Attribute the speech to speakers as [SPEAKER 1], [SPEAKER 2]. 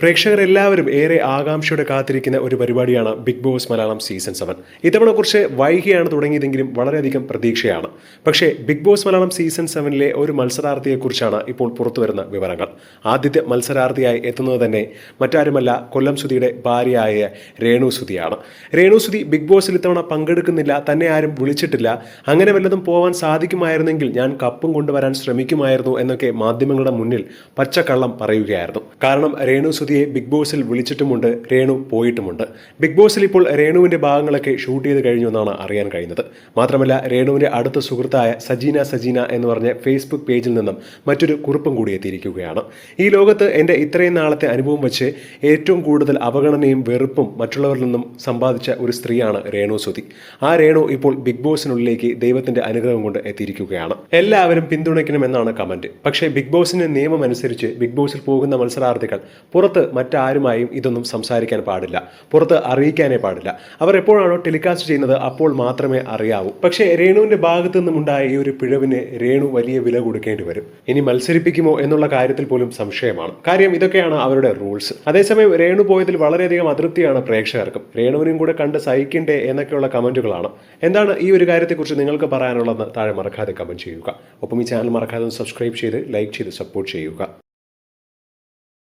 [SPEAKER 1] പ്രേക്ഷകരെല്ലാവരും ഏറെ ആകാംക്ഷയോടെ കാത്തിരിക്കുന്ന ഒരു പരിപാടിയാണ് Bigg Boss Malayalam season seven ഇത്തവണ കുറച്ച് വൈകിയാണ് തുടങ്ങിയതെങ്കിലും വളരെയധികം പ്രതീക്ഷയാണ്. പക്ഷേ ബിഗ് ബോസ് മലയാളം സീസൺ സെവനിലെ ഒരു മത്സരാർത്ഥിയെക്കുറിച്ചാണ് ഇപ്പോൾ പുറത്തുവരുന്ന വിവരങ്ങൾ. ആദ്യത്തെ മത്സരാർത്ഥിയായി എത്തുന്നത് തന്നെ മറ്റാരുമല്ല കൊല്ലം സുധിയുടെ ഭാര്യയായ രേണു സുധിയാണ്. രേണു സുധി ബിഗ് ബോസിൽ ഇത്തവണ പങ്കെടുക്കുന്നില്ല തന്നെ ആരും വിളിച്ചിട്ടില്ല. അങ്ങനെ വല്ലതും പോവാൻ സാധിക്കുമായിരുന്നെങ്കിൽ ഞാൻ കപ്പും കൊണ്ടുവരാൻ ശ്രമിക്കുമായിരുന്നു എന്നൊക്കെ മാധ്യമങ്ങളുടെ മുന്നിൽ പച്ചക്കള്ളം പറയുകയായിരുന്നു. കാരണം രേണു സുധിയെ ബിഗ് ബോസിൽ വിളിച്ചിട്ടുമുണ്ട് രേണു പോയിട്ടുമുണ്ട്. ബിഗ് ബോസിൽ ഇപ്പോൾ രേണുവിന്റെ ഭാഗങ്ങളൊക്കെ ഷൂട്ട് ചെയ്ത് കഴിഞ്ഞു എന്നാണ് അറിയാൻ കഴിഞ്ഞത് മാത്രമല്ല രേണുവിന്റെ അടുത്ത സുഹൃത്തായ സജീന സജീന എന്ന് പറഞ്ഞ ഫേസ്ബുക്ക് പേജിൽ നിന്നും മറ്റൊരു കുറിപ്പും കൂടി എത്തിയിരിക്കുകയാണ്. ഈ ലോകത്ത് എന്റെ ഇത്രയും നാളത്തെ അനുഭവം വെച്ച് ഏറ്റവും കൂടുതൽ അവഗണനയും വെറുപ്പും മറ്റുള്ളവരിൽ നിന്നും സമ്പാദിച്ച ഒരു സ്ത്രീയാണ് രേണു സുധി. ആ രേണു ഇപ്പോൾ ബിഗ് ബോസിനുള്ളിലേക്ക് ദൈവത്തിന്റെ അനുഗ്രഹം കൊണ്ട് എത്തിയിരിക്കുകയാണ്. എല്ലാവരും പിന്തുണയ്ക്കണമെന്നാണ് കമന്റ്. പക്ഷേ ബിഗ് ബോസിന്റെ നിയമം അനുസരിച്ച് ബിഗ് ബോസിൽ പോകുന്ന മത്സരാർത്ഥികൾ മറ്റാരുമായും ഇതൊന്നും സംസാരിക്കാൻ പാടില്ല. പുറത്ത് അറിയിക്കാനേ പാടില്ല. അവർ എപ്പോഴാണോ ടെലികാസ്റ്റ് ചെയ്യുന്നത് അപ്പോൾ മാത്രമേ അറിയാവൂ. പക്ഷേ രേണുവിന്റെ ഭാഗത്തു നിന്നുമുണ്ടായ ഈ ഒരു പിഴവിന് രേണു വലിയ വില കൊടുക്കേണ്ടി വരും. ഇനി മത്സരിപ്പിക്കുമോ എന്നുള്ള കാര്യത്തിൽ പോലും സംശയമാണ്. കാര്യം ഇതൊക്കെയാണ് അവരുടെ റൂൾസ്. അതേസമയം രേണു പോയതിൽ വളരെയധികം അതൃപ്തിയാണ് പ്രേക്ഷകർക്കും. രേണുവിനും കൂടെ കണ്ട് സഹിക്കണ്ടേ എന്നൊക്കെയുള്ള കമന്റുകളാണ് എന്താണ് ഈ ഒരു കാര്യത്തെക്കുറിച്ച് നിങ്ങൾക്ക് പറയാനുള്ളതെന്ന് താഴെ മറക്കാതെ കമന്റ് ചെയ്യുക. ഒപ്പം ഈ ചാനൽ മറക്കാതെ സബ്സ്ക്രൈബ് ചെയ്ത് ലൈക്ക് ചെയ്ത് സപ്പോർട്ട് ചെയ്യുക.